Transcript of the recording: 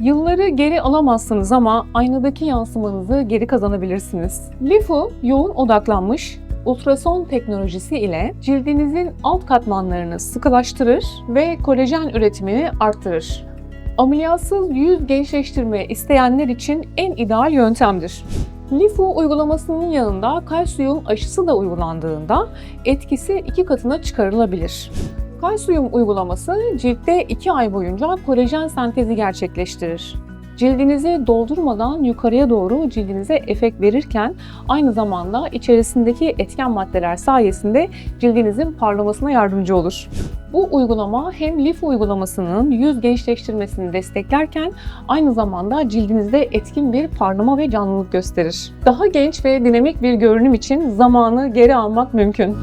Yılları geri alamazsınız ama aynadaki yansımanızı geri kazanabilirsiniz. LIFU yoğun odaklanmış ultrason teknolojisi ile cildinizin alt katmanlarını sıkılaştırır ve kolajen üretimini arttırır. Ameliyatsız yüz gençleştirme isteyenler için en ideal yöntemdir. LIFU uygulamasının yanında kalsiyum aşısı da uygulandığında etkisi iki katına çıkarılabilir. Kalsiyum uygulaması ciltte 2 ay boyunca kolajen sentezi gerçekleştirir. Cildinizi doldurmadan yukarıya doğru cildinize efekt verirken aynı zamanda içerisindeki etken maddeler sayesinde cildinizin parlamasına yardımcı olur. Bu uygulama hem lif uygulamasının yüz gençleştirmesini desteklerken aynı zamanda cildinizde etkin bir parlama ve canlılık gösterir. Daha genç ve dinamik bir görünüm için zamanı geri almak mümkün.